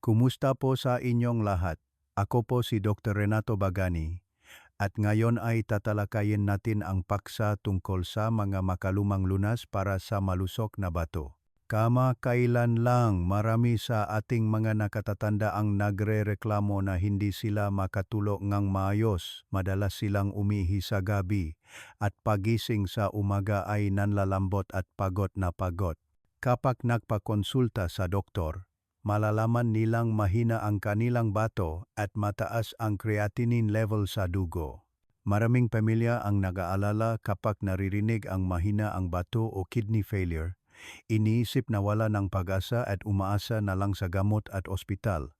Kumusta po sa inyong lahat? Ako po si Dr. Renato Bagani at ngayon ay tatalakayin natin ang paksa tungkol sa mga makalumang lunas para sa malusok na bato. Kamakailan lang marami sa ating mga nakatatanda ang nagre-reklamo na hindi sila makatulog ngang maayos, madalas silang umihi sa gabi, at pagising sa umaga ay nanlalambot at pagod na pagod. Kapag nagpakonsulta sa doktor, malalaman nilang mahina ang kanilang bato at mataas ang creatinine level sa dugo. Maraming pamilya ang nag-aalala kapag naririnig ang mahina ang bato o kidney failure. Iniisip na wala ng pag-asa at umaasa na lang sa gamot at ospital.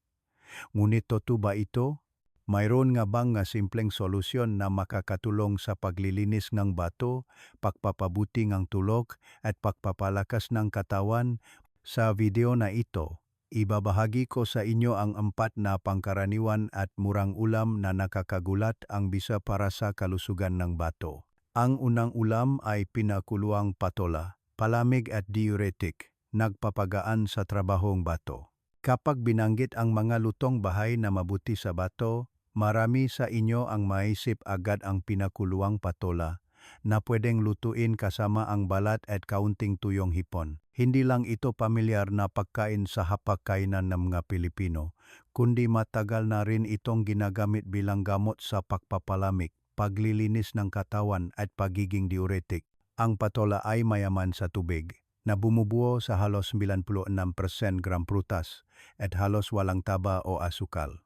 Ngunit totoo ba ito? Mayroon nga bang nga simpleng solusyon na makakatulong sa paglilinis ng bato, pagpapabuti ng tulog at pagpapalakas ng katawan? Sa video na ito, ibabahagi ko sa inyo ang empat na pangkaraniwan at murang ulam na nakakagulat ang bisa para sa kalusugan ng bato. Ang unang ulam ay pinakuluang patola, palamig at diuretic, nagpapagaan sa trabahong bato. Kapag binanggit ang mga lutong bahay na mabuti sa bato, marami sa inyo ang maisip agad ang pinakuluang patola na pwedeng lutuin kasama ang balat at kaunting tuyong hipon. Hindi lang ito pamilyar na pagkain sa hapagkainan ng mga Pilipino, kundi matagal na rin itong ginagamit bilang gamot sa pagpapalamig, paglilinis ng katawan at pagiging diuretic. Ang patola ay mayaman sa tubig na bumubuo sa halos 96% gram prutas at halos walang taba o asukal.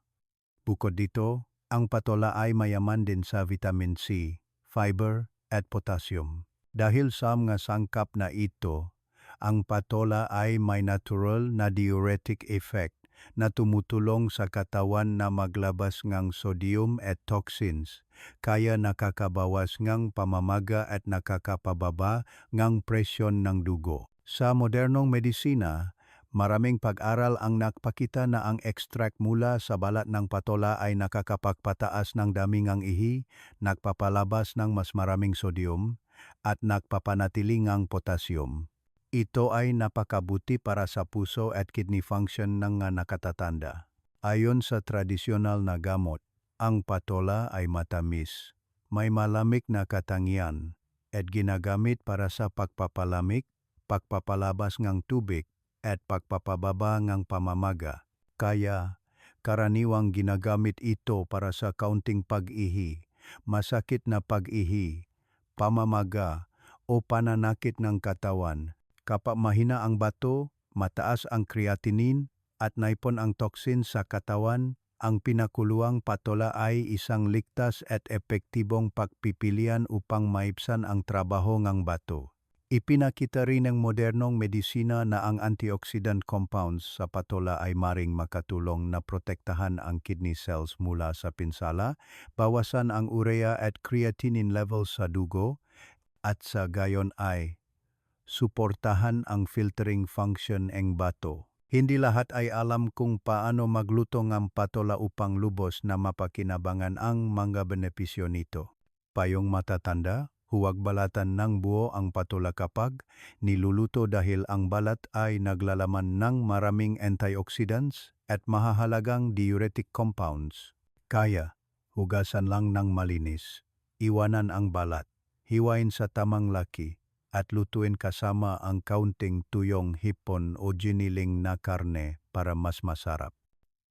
Bukod dito, ang patola ay mayaman din sa vitamin C, fiber at potassium. Dahil sa mga sangkap na ito, ang patola ay may natural na diuretic effect na tumutulong sa katawan na maglabas ng sodium at toxins, kaya nakakabawas ng pamamaga at nakakapababa ng presyon ng dugo. Sa modernong medisina, maraming pag-aral ang nakpakita na ang extract mula sa balat ng patola ay nakakapagpataas ng dami ng ihi, nagpapalabas ng mas maraming sodium, at nagpapanatili ng potassium. Ito ay napakabuti para sa puso at kidney function ng nakatatanda. Ayon sa tradisyonal na gamot, ang patola ay matamis, may malamig na katangian, at ginagamit para sa pagpapalamig, pagpapalabas ng tubig, at pagpapababa ng pamamaga. Kaya, karaniwang ginagamit ito para sa kaunting pag-ihi, masakit na pag-ihi, pamamaga, o pananakit ng katawan Kapag mahina ang bato, mataas ang creatinine at naipon ang toxin sa katawan, ang pinakuluang patola ay isang ligtas at epektibong pagpipilian upang maipsan ang trabaho ng bato. Ipinakita rin ng modernong medisina na ang antioxidant compounds sa patola ay maring makatulong na protektahan ang kidney cells mula sa pinsala, bawasan ang urea at creatinine levels sa dugo, at sa gayon ay suportahan ang filtering function ng bato. Hindi lahat ay alam kung paano magluto ng patola upang lubos na mapakinabangan ang mga benepisyo nito. Payong matatanda, huwag balatan ng buo ang patola kapag niluluto dahil ang balat ay naglalaman ng maraming antioxidants at mahahalagang diuretic compounds. Kaya, hugasan lang ng malinis, iwanan ang balat, hiwain sa tamang laki, at lutuin kasama ang kaunting tuyong hipon o giniling na karne para mas masarap.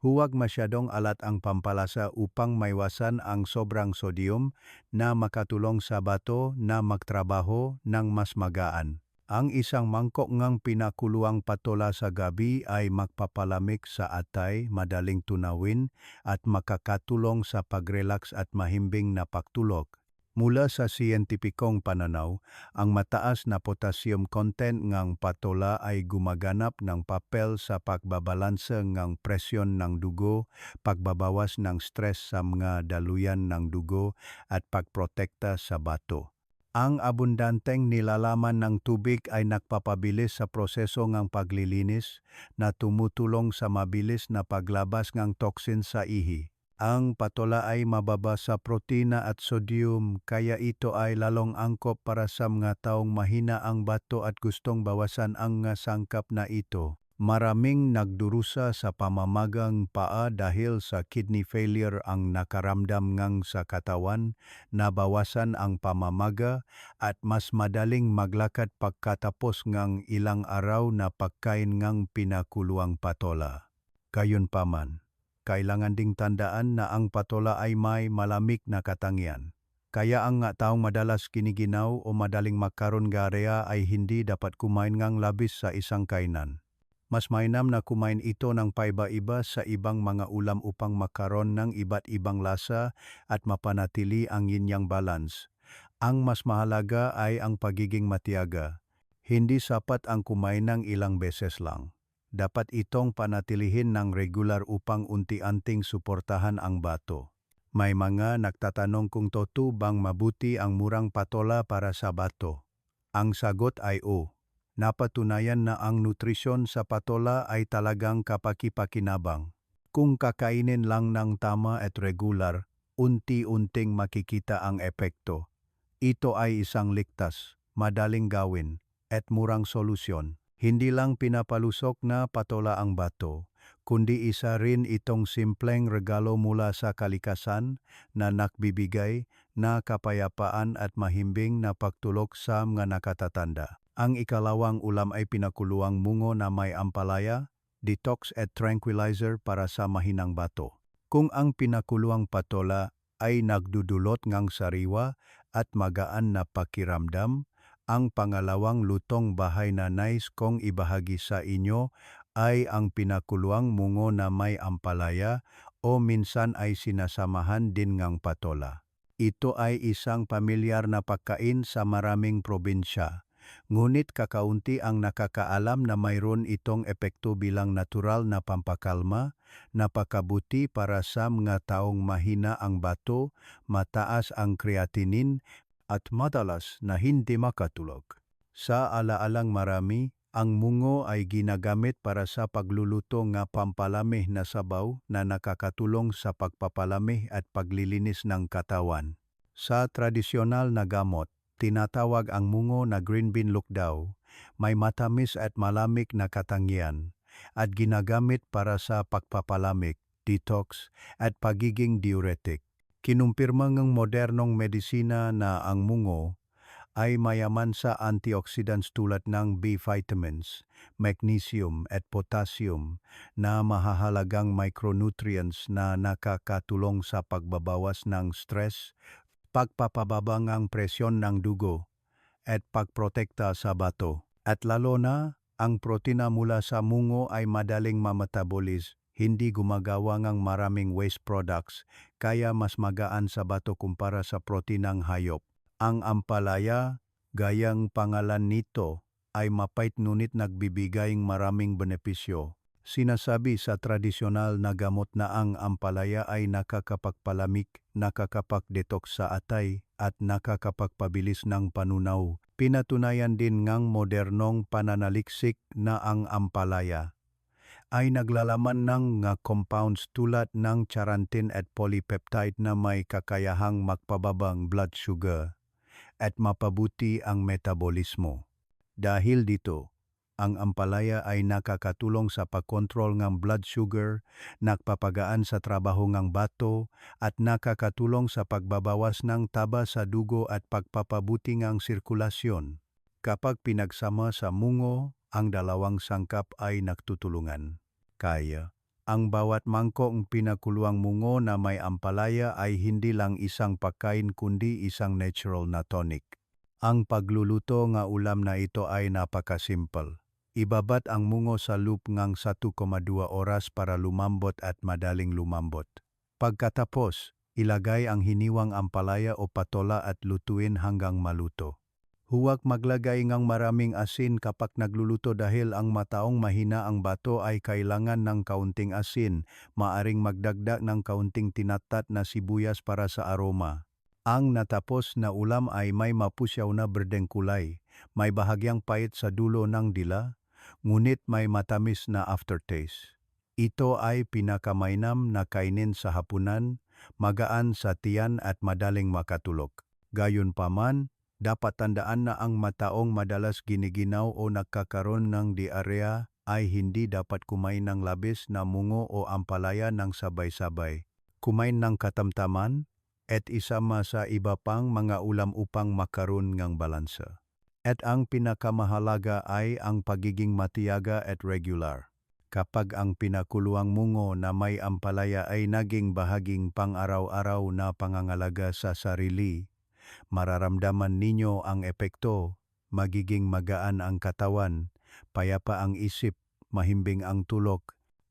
Huwag masyadong alat ang pampalasa upang maiwasan ang sobrang sodium na makatulong sa bato na magtrabaho ng mas magaan. Ang isang mangkok ngang pinakuluang patola sa gabi ay magpapalamig sa atay, madaling tunawin at makakatulong sa pag-relax at mahimbing na pagtulog. Mula sa siyentipikong pananaw, ang mataas na potassium content ng patola ay gumaganap ng papel sa pagbabalanse ng presyon ng dugo, pagbabawas ng stress sa mga daluyan ng dugo at pagprotekta sa bato. Ang abundanteng nilalaman ng tubig ay nagpapabilis sa proseso ng paglilinis na tumutulong sa mabilis na paglabas ng toxin sa ihi. Ang patola ay mababa sa protina at sodium kaya ito ay lalong angkop para sa mga taong mahina ang bato at gustong bawasan ang sangkap na ito. Maraming nagdurusa sa pamamagang paa dahil sa kidney failure ang nakaramdam ngang sa katawan, nabawasan ang pamamaga at mas madaling maglakad pagkatapos ngang ilang araw na pagkain ngang pinakuluang patola. Gayunpaman, kailangan ding tandaan na ang patola ay may malamig na katangian. Kaya ang nga taong madalas kiniginaw o madaling magkaroon garea ay hindi dapat kumain ngang labis sa isang kainan. Mas mainam na kumain ito ng paiba-iba sa ibang mga ulam upang makaroon ng iba't ibang lasa at mapanatili ang yin-yang balance. Ang mas mahalaga ay ang pagiging matiyaga. Hindi sapat ang kumain ng ilang beses lang. Dapat itong panatilihin ng regular upang unti-anting suportahan ang bato. May mga nagtatanong kung totoo bang mabuti ang murang patola para sa bato. Ang sagot ay o. Napatunayan na ang nutrisyon sa patola ay talagang kapaki-pakinabang. Kung kakainin lang ng tama at regular, unti-unting makikita ang epekto. Ito ay isang ligtas, madaling gawin, at murang solusyon. Hindi lang pinapalusok na patola ang bato, kundi isa rin itong simpleng regalo mula sa kalikasan na nakbibigay na kapayapaan at mahimbing na pagtulog sa mga nakatatanda. Ang ikalawang ulam ay pinakuluang mungo na may ampalaya, detox at tranquilizer para sa mahinang bato. Kung ang pinakuluang patola ay nagdudulot ngang sariwa at magaan na pakiramdam, ang pangalawang lutong bahay na nais kong ibahagi sa inyo ay ang pinakuluang mungo na may ampalaya o minsan ay sinasamahan din ngang patola. Ito ay isang pamilyar na pagkain sa maraming probinsya ngunit kakaunti ang nakakaalam na mayroon itong epekto bilang natural na pampakalma, napakabuti para sa mga taong mahina ang bato, mataas ang creatinine, at madalas na hindi makatulog. Sa alaalang marami, ang mungo ay ginagamit para sa pagluluto nga pampalamig na sabaw na nakakatulong sa pagpapalamig at paglilinis ng katawan. Sa tradisyonal na gamot, tinatawag ang mungo na green bean lukdaw, may matamis at malamig na katangian at ginagamit para sa pagpapalamig, detox at pagiging diuretic. Kinumpirma ng modernong medisina na ang mungo ay mayaman sa antioxidants tulad ng B vitamins, magnesium at potassium na mahahalagang micronutrients na nakakatulong sa pagbabawas ng stress, pagpapababa ng presyon ng dugo, at pagprotekta sa bato. At lalo na, ang protina mula sa mungo ay madaling mametabolis, hindi gumagawa ng maraming waste products, kaya mas magaan sa bato kumpara sa protinang hayop. Ang ampalaya, gayang pangalan nito, ay mapait ngunit nagbibigay ng maraming benepisyo. Sinasabi sa tradisyonal na gamot na ang ampalaya ay nakakapagpalamig, nakakapag-detox sa atay at nakakapagpabilis ng panunaw. Pinatunayan din ngang modernong pananaliksik na ang ampalaya ay naglalaman ng nga compounds tulad ng charantin at polypeptide na may kakayahang magpababang blood sugar at mapabuti ang metabolismo. Dahil dito, ang ampalaya ay nakakatulong sa pagkontrol ng blood sugar, nagpapagaan sa trabaho ng bato, at nakakatulong sa pagbabawas ng taba sa dugo at pagpapabuti ng sirkulasyon. Kapag pinagsama sa mungo, ang dalawang sangkap ay nagtutulungan. Kaya, ang bawat mangkong pinakuluang mungo na may ampalaya ay hindi lang isang pagkain kundi isang natural na tonic. Ang pagluluto nga ulam na ito ay napakasimple. Ibabat ang mungo sa loop ngang 1,2 oras para lumambot at madaling lumambot. Pagkatapos, ilagay ang hiniwang ampalaya o patola at lutuin hanggang maluto. Huwag maglagay ngang maraming asin kapag nagluluto dahil ang mataong mahina ang bato ay kailangan ng kaunting asin, maaring magdagdag ng kaunting tinatat na sibuyas para sa aroma. Ang natapos na ulam ay may mapusyaw na berdeng kulay, may bahagyang pait sa dulo ng dila, ngunit may matamis na aftertaste. Ito ay pinakamainam na kainin sa hapunan, magaan sa tiyan at madaling makatulog. Gayunpaman, dapat tandaan na ang mataong madalas giniginaw o nagkakaroon ng diarrhea ay hindi dapat kumain ng labis na mungo o ampalaya ng sabay-sabay. Kumain ng katamtaman at isama sa iba pang mga ulam upang makaroon ng balansa. At ang pinakamahalaga ay ang pagiging matiyaga at regular. Kapag ang pinakuluang mungo na may ampalaya ay naging bahaging pang-araw-araw na pangangalaga sa sarili, mararamdaman ninyo ang epekto, magiging magaan ang katawan, payapa ang isip, mahimbing ang tulog,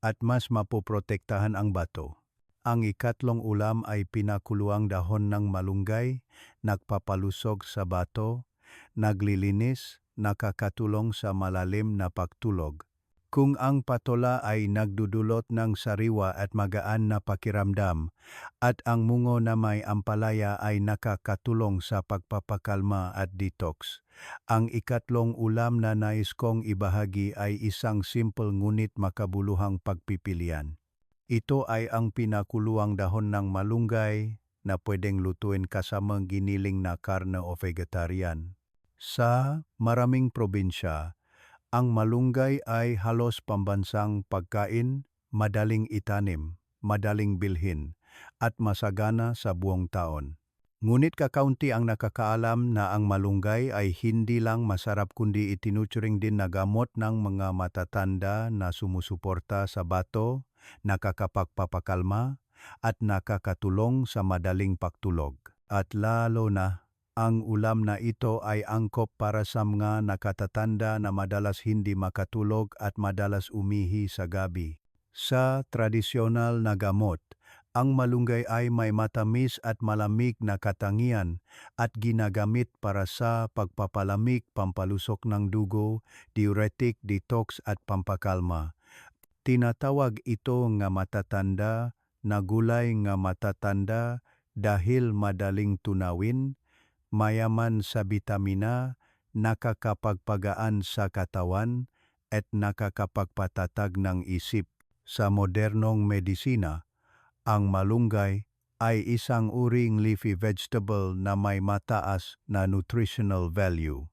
at mas mapoprotektahan ang bato. Ang ikatlong ulam ay pinakuluang dahon ng malunggay, nagpapalusog sa bato, naglilinis, nakakatulong sa malalim na pagtulog. Kung ang patola ay nagdudulot ng sariwa at magaan na pakiramdam, at ang mungo na may ampalaya ay nakakatulong sa pagpapakalma at detox, ang ikatlong ulam na nais kong ibahagi ay isang simple ngunit makabuluhang pagpipilian. Ito ay ang pinakuluang dahon ng malunggay na pwedeng lutuin kasama giniling na karne o vegetarian. Sa maraming probinsya, ang malunggay ay halos pambansang pagkain, madaling itanim, madaling bilhin, at masagana sa buong taon. Ngunit kakaunti ang nakakaalam na ang malunggay ay hindi lang masarap kundi itinuturing din na gamot ng mga matatanda na sumusuporta sa bato, nakakapagpapakalma, at nakakatulong sa madaling pagtulog. At lalo na, ang ulam na ito ay angkop para sa mga nakatatanda na madalas hindi makatulog at madalas umihi sa gabi. Sa tradisyonal na gamot, ang malunggay ay may matamis at malamig na katangian at ginagamit para sa pagpapalamig, pampalusok ng dugo, diuretic, detox at pampakalma. Tinatawag ito nga matatanda na gulay nga matatanda dahil madaling tunawin, mayaman sa bitamina, nakakapagpagaan sa katawan, at nakakapagpatatag ng isip. Sa modernong medisina, ang malunggay ay isang uring leafy vegetable na may mataas na nutritional value.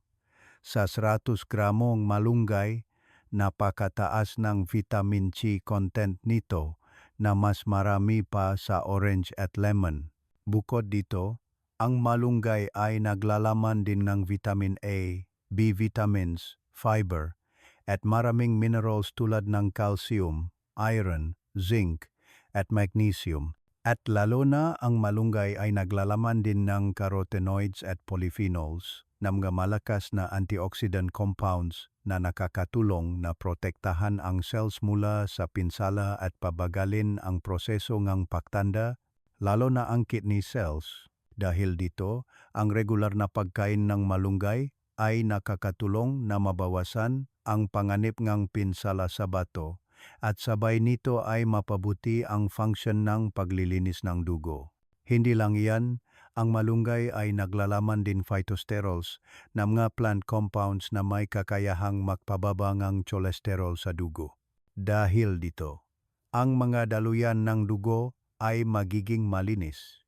Sa 100 gramong malunggay, napakataas ng vitamin C content nito na mas marami pa sa orange at lemon. Bukod dito, ang malunggay ay naglalaman din ng vitamin A, B vitamins, fiber, at maraming minerals tulad ng calcium, iron, zinc, at magnesium. At lalo na ang malunggay ay naglalaman din ng carotenoids at polyphenols na malakas na antioxidant compounds na nakakatulong na protektahan ang cells mula sa pinsala at pabagalin ang proseso ng pagtanda, lalo na ang kidney cells. Dahil dito, ang regular na pagkain ng malunggay ay nakakatulong na mabawasan ang panganib ng pinsala sa bato at sabay nito ay mapabuti ang function ng paglilinis ng dugo. Hindi lang iyan, ang malunggay ay naglalaman din phytosterols na mga plant compounds na may kakayahang magpababa ng cholesterol sa dugo. Dahil dito, ang mga daluyan ng dugo ay magiging malinis.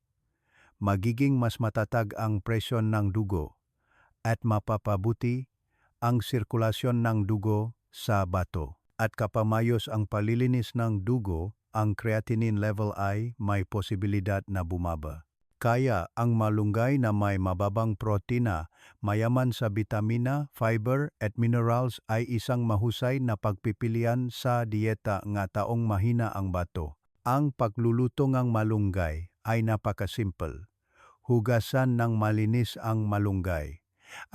Magiging mas matatag ang presyon ng dugo at mapapabuti ang sirkulasyon ng dugo sa bato at kapamayos ang palilinis ng dugo, ang creatinine level ay may posibilidad na bumaba. Kaya ang malunggay na may mababang protina, mayaman sa bitamina, fiber at minerals ay isang mahusay na pagpipilian sa dieta nga taong mahina ang bato. Ang pagluluto ng malunggay ay napakasimple. Hugasan ng malinis ang malunggay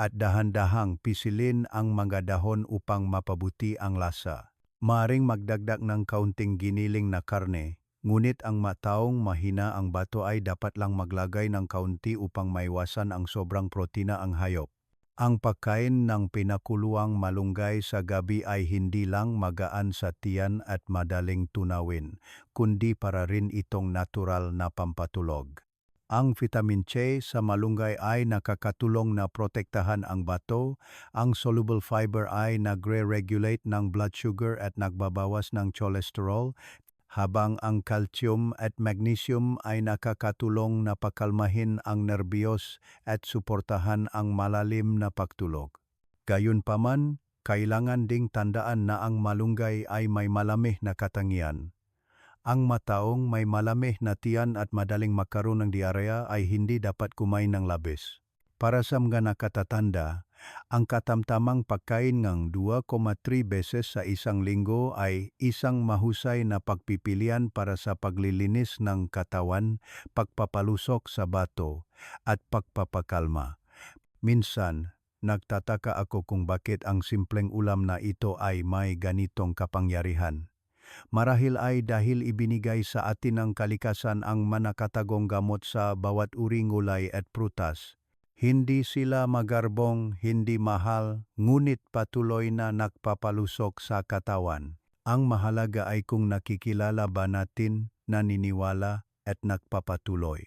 at dahan-dahang pisilin ang mga dahon upang mapabuti ang lasa. Maring magdagdag ng kaunting giniling na karne, ngunit ang mataong mahina ang bato ay dapat lang maglagay ng kaunti upang maiwasan ang sobrang protina ang hayop. Ang pagkain ng pinakuluang malunggay sa gabi ay hindi lang magaan sa tiyan at madaling tunawin, kundi para rin itong natural na pampatulog. Ang vitamin C sa malunggay ay nakakatulong na protektahan ang bato, ang soluble fiber ay nagre-regulate ng blood sugar at nagbabawas ng cholesterol, habang ang calcium at magnesium ay nakakatulong na pakalmahin ang nerbiyos at suportahan ang malalim na pagtulog. Gayunpaman, kailangan ding tandaan na ang malunggay ay may malamig na katangian. Ang mataong may malamig na tiyan at madaling magkaroon ng diarrhea ay hindi dapat kumain ng labis. Para sa mga nakatatanda, ang katamtamang pagkain ng 2,3 beses sa isang linggo ay isang mahusay na pagpipilian para sa paglilinis ng katawan, pagpapalusok sa bato, at pagpapakalma. Minsan, nagtataka ako kung bakit ang simpleng ulam na ito ay may ganitong kapangyarihan. Marahil ay dahil ibinigay sa atin ng kalikasan ang manakatagong gamot sa bawat uring gulay at prutas. Hindi sila magarbong, hindi mahal, ngunit patuloy na nagpapalusok sa katawan. Ang mahalaga ay kung nakikilala ba natin, naniniwala, at nagpapatuloy.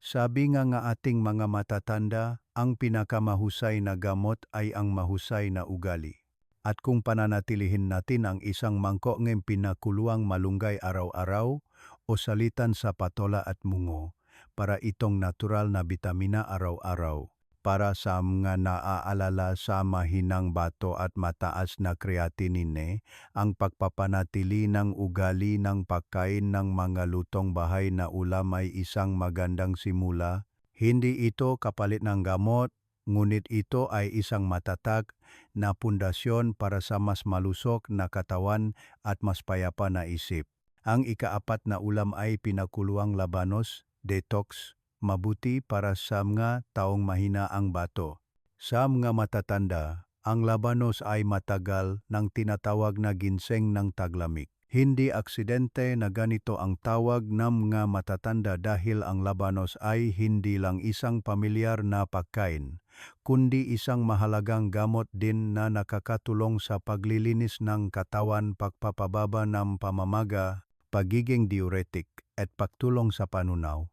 Sabi nga nga ating mga matatanda, ang pinakamahusay na gamot ay ang mahusay na ugali. At kung pananatilihin natin ang isang mangkok ng pinakuluang malunggay araw-araw o salitan sa patola at mungo, para itong natural na bitamina araw-araw para sa mga naaalala sa mahinang bato at mataas na creatinine, ang pagpapanatili ng ugali ng pagkain ng mga lutong bahay na ulam ay isang magandang simula. Hindi ito kapalit ng gamot, ngunit ito ay isang matatag na pundasyon para sa mas malusok na katawan at mas payapa na isip. Ang ikaapat na ulam ay pinakuluang labanos, detox, mabuti para sa mga taong mahina ang bato. Sa mga matatanda, ang labanos ay matagal ng tinatawag na ginseng ng taglamig. Hindi aksidente na ganito ang tawag ng mga matatanda dahil ang labanos ay hindi lang isang pamilyar na pagkain, kundi isang mahalagang gamot din na nakakatulong sa paglilinis ng katawan, pagpapababa ng pamamaga, pagiging diuretic, at pagtulong sa panunaw.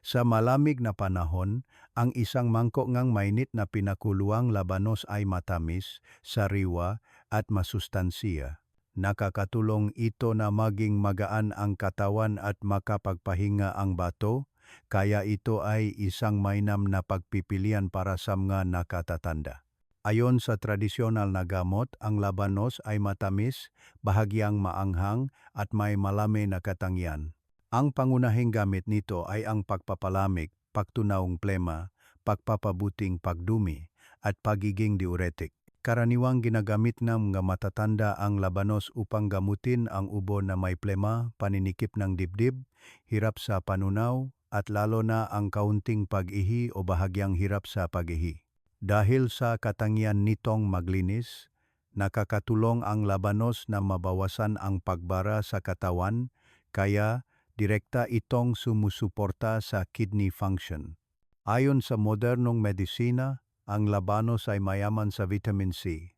Sa malamig na panahon, ang isang mangkok ngang mainit na pinakuluang labanos ay matamis, sariwa at masustansiya. Nakakatulong ito na maging magaan ang katawan at makapagpahinga ang bato, kaya ito ay isang mainam na pagpipilian para sa mga nakatatanda. Ayon sa tradisyonal na gamot, ang labanos ay matamis, bahagyang maanghang at may malami na katangian. Ang pangunahing gamit nito ay ang pagpapalamig, pagtunawang plema, pagpapabuting pagdumi, at pagiging diuretic. Karaniwang ginagamit ng mga matatanda ang labanos upang gamutin ang ubo na may plema, paninikip ng dibdib, hirap sa panunaw, at lalo na ang kaunting pag-ihi o bahagyang hirap sa pag-ihi. Dahil sa katangian nitong maglinis, nakakatulong ang labanos na mabawasan ang pagbara sa katawan, kaya direkta itong sumusuporta sa kidney function. Ayon sa modernong medisina, ang labanos ay mayaman sa vitamin C,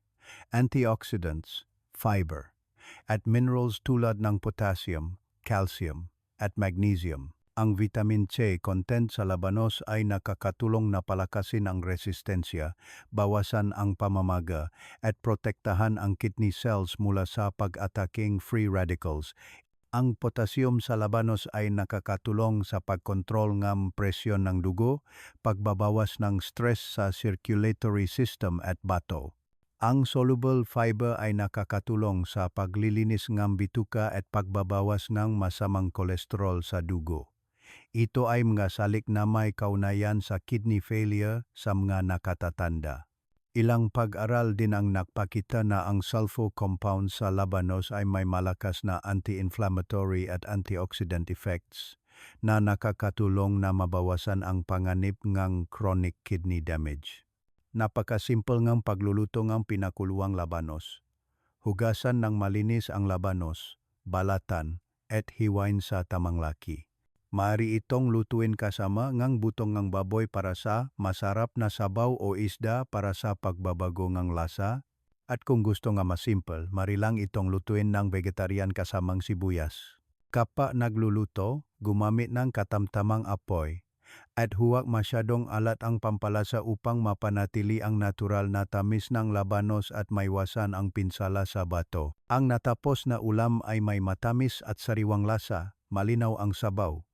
antioxidants, fiber, at minerals tulad ng potassium, calcium, at magnesium. Ang vitamin C content sa labanos ay nakakatulong na palakasin ang resistensya, bawasan ang pamamaga, at protektahan ang kidney cells mula sa pag-ataking free radicals. Ang potassium sa labanos ay nakakatulong sa pagkontrol ng presyon ng dugo, pagbabawas ng stress sa circulatory system at bato. Ang soluble fiber ay nakakatulong sa paglilinis ng bituka at pagbabawas ng masamang kolesterol sa dugo. Ito ay mga salik na may kaunayan sa kidney failure sa mga nakatatanda. Ilang pag-aral din ang nagpakita na ang sulfo compound sa labanos ay may malakas na anti-inflammatory at antioxidant effects na nakakatulong na mabawasan ang panganib ng chronic kidney damage. Napakasimple ng pagluluto ng pinakuluang labanos. Hugasan ng malinis ang labanos, balatan, at hiwain sa tamang laki. Maari itong lutuin kasama ng butong ng baboy para sa masarap na sabaw o isda para sa pagbabago ng lasa. At kung gusto nga mas simple, marilang itong lutuin ng vegetarian kasamang sibuyas. Kapa nagluluto, gumamit ng katamtamang apoy at huwag masyadong alat ang pampalasa upang mapanatili ang natural na tamis ng labanos at maiwasan ang pinsala sa bato. Ang natapos na ulam ay may matamis at sariwang lasa, malinaw ang sabaw,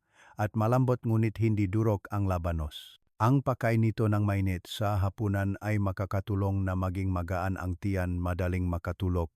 at malambot ngunit hindi durok ang labanos. Ang pagkain nito ng mainit sa hapunan ay makakatulong na maging magaan ang tiyan madaling makatulog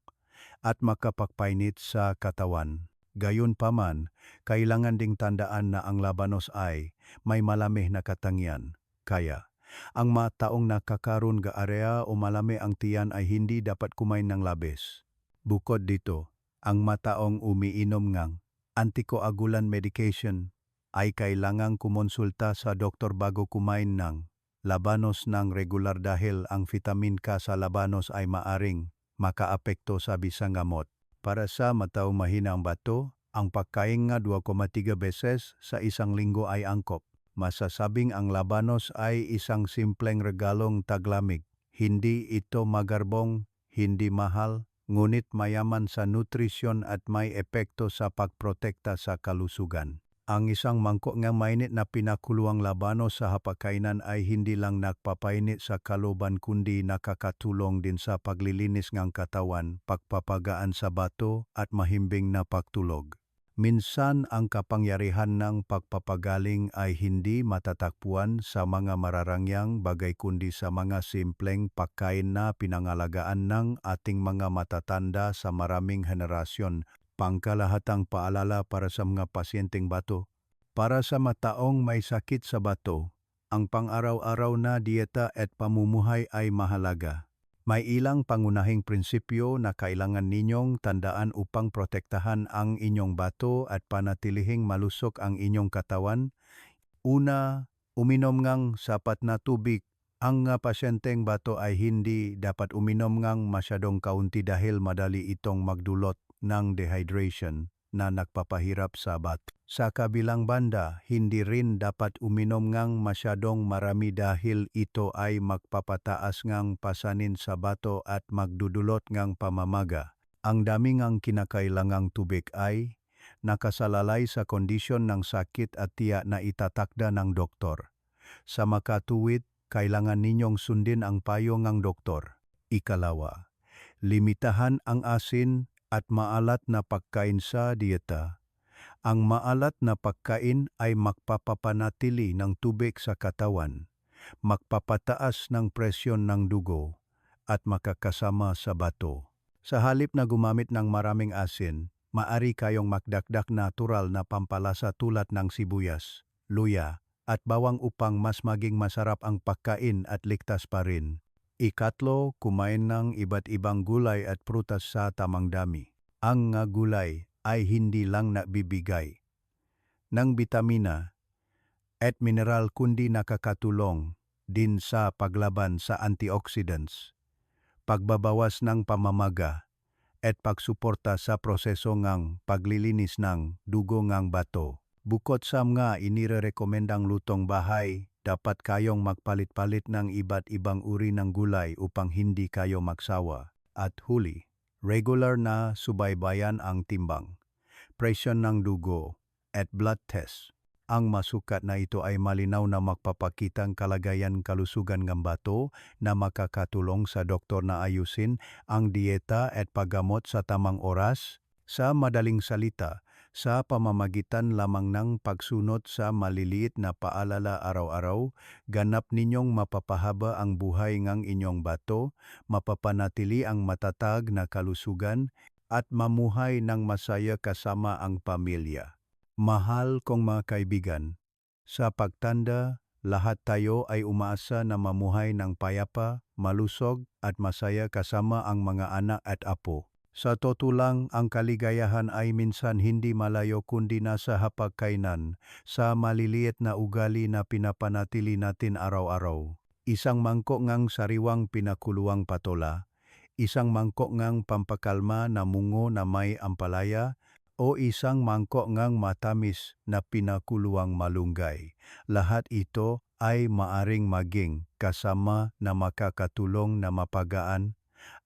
at makapagpainit sa katawan. Gayunpaman, kailangan ding tandaan na ang labanos ay may malamig na katangian. Kaya, ang mga taong nakakaroon ga area o malami ang tiyan ay hindi dapat kumain ng labis. Bukod dito, ang mataong umiinom ng anticoagulant medication ay kailangang kumonsulta sa doktor bago kumain ng labanos ng regular dahil ang vitamin K sa labanos ay maaring makaapekto sa bisang gamot. Para sa mataong mahina ang bato, ang pagkain nga 2,3 beses sa isang linggo ay angkop. Masasabing ang labanos ay isang simpleng regalong taglamig. Hindi ito magarbong, hindi mahal, ngunit mayaman sa nutrisyon at may epekto sa pagprotekta sa kalusugan. Ang isang mangkok nga mainit na pinakuluang labanos sa hapakainan ay hindi lang nagpapainit sa kaluban kundi nakakatulong din sa paglilinis ng katawan, pagpapagaan sa bato at mahimbing na pagtulog. Minsan ang kapangyarihan ng pagpapagaling ay hindi matatakpuan sa mga mararangyang bagay kundi sa mga simpleng pagkain na pinangalagaan ng ating mga matatanda sa maraming henerasyon pangkalahatang paalala para sa mga pasyenteng bato. Para sa mataong may sakit sa bato, ang pang-araw-araw na dieta at pamumuhay ay mahalaga. May ilang pangunahing prinsipyo na kailangan ninyong tandaan upang protektahan ang inyong bato at panatilihing malusok ang inyong katawan. Una, uminom ngang sapat na tubig. Ang pasyenteng bato ay hindi dapat uminom ngang masyadong kaunti dahil madali itong magdulot ng dehydration na nagpapahirap sa bat. Sa kabilang banda, hindi rin dapat uminom ngang masyadong marami dahil ito ay magpapataas ngang pasanin sa bato at magdudulot ngang pamamaga. Ang dami ngang kinakailangang tubig ay nakasalalay sa kondisyon ng sakit at tiya na itatakda ng doktor. Sa makatuwid, kailangan ninyong sundin ang payo ng doktor. Ikalawa, limitahan ang asin at maalat na pagkain sa dieta. Ang maalat na pagkain ay magpapapanatili ng tubig sa katawan, magpapataas ng presyon ng dugo, at makakasama sa bato. Sa halip na gumamit ng maraming asin, maari kayong magdakdak natural na pampalasa tulad ng sibuyas, luya, at bawang upang mas maging masarap ang pagkain at ligtas pa rin. Ikatlo, kumain ng iba't ibang gulay at prutas sa tamang dami. Ang nga gulay ay hindi lang nagbibigay ng bitamina at mineral kundi nakakatulong din sa paglaban sa antioxidants, pagbabawas ng pamamaga, at pagsuporta sa proseso ng paglilinis ng dugo ng bato. Bukod sa mga inirekomendang lutong bahay, dapat kayong magpalit-palit ng iba't ibang uri ng gulay upang hindi kayo magsawa. At huli, regular na subaybayan ang timbang, presyon ng dugo, at blood test. Ang masukat na ito ay malinaw na magpapakitang kalagayan kalusugan ng bato na makakatulong sa doktor na ayusin ang dieta at paggamot sa tamang oras. Sa madaling salita, sa pamamagitan lamang ng pagsunod sa maliliit na paalala araw-araw, ganap ninyong mapapahaba ang buhay ng inyong bato, mapapanatili ang matatag na kalusugan, at mamuhay ng masaya kasama ang pamilya. Mahal kong mga kaibigan, sa pagtanda, lahat tayo ay umaasa na mamuhay ng payapa, malusog at masaya kasama ang mga anak at apo. Sa totoo lang, ang kaligayahan ay minsan hindi malayo kundi nasa hapagkainan sa maliliit na ugali na pinapanatili natin araw-araw. Isang mangkok ngang sariwang pinakuluang patola, isang mangkok ngang pampakalma na mungo na may ampalaya, o isang mangkok ngang matamis na pinakuluang malunggay. Lahat ito ay maaring maging kasama na makakatulong na mapagaan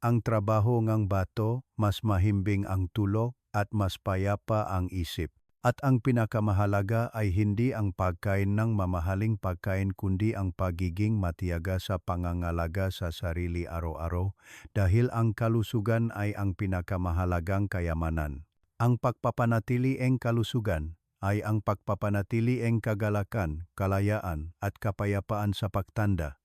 ang trabaho ng bato, mas mahimbing ang tulog at mas payapa ang isip. At ang pinakamahalaga ay hindi ang pagkain ng mamahaling pagkain kundi ang pagiging matiyaga sa pangangalaga sa sarili araw-araw dahil ang kalusugan ay ang pinakamahalagang kayamanan. Ang pagpapanatili ang kalusugan ay ang pagpapanatili ang kagalakan, kalayaan at kapayapaan sa pagtanda.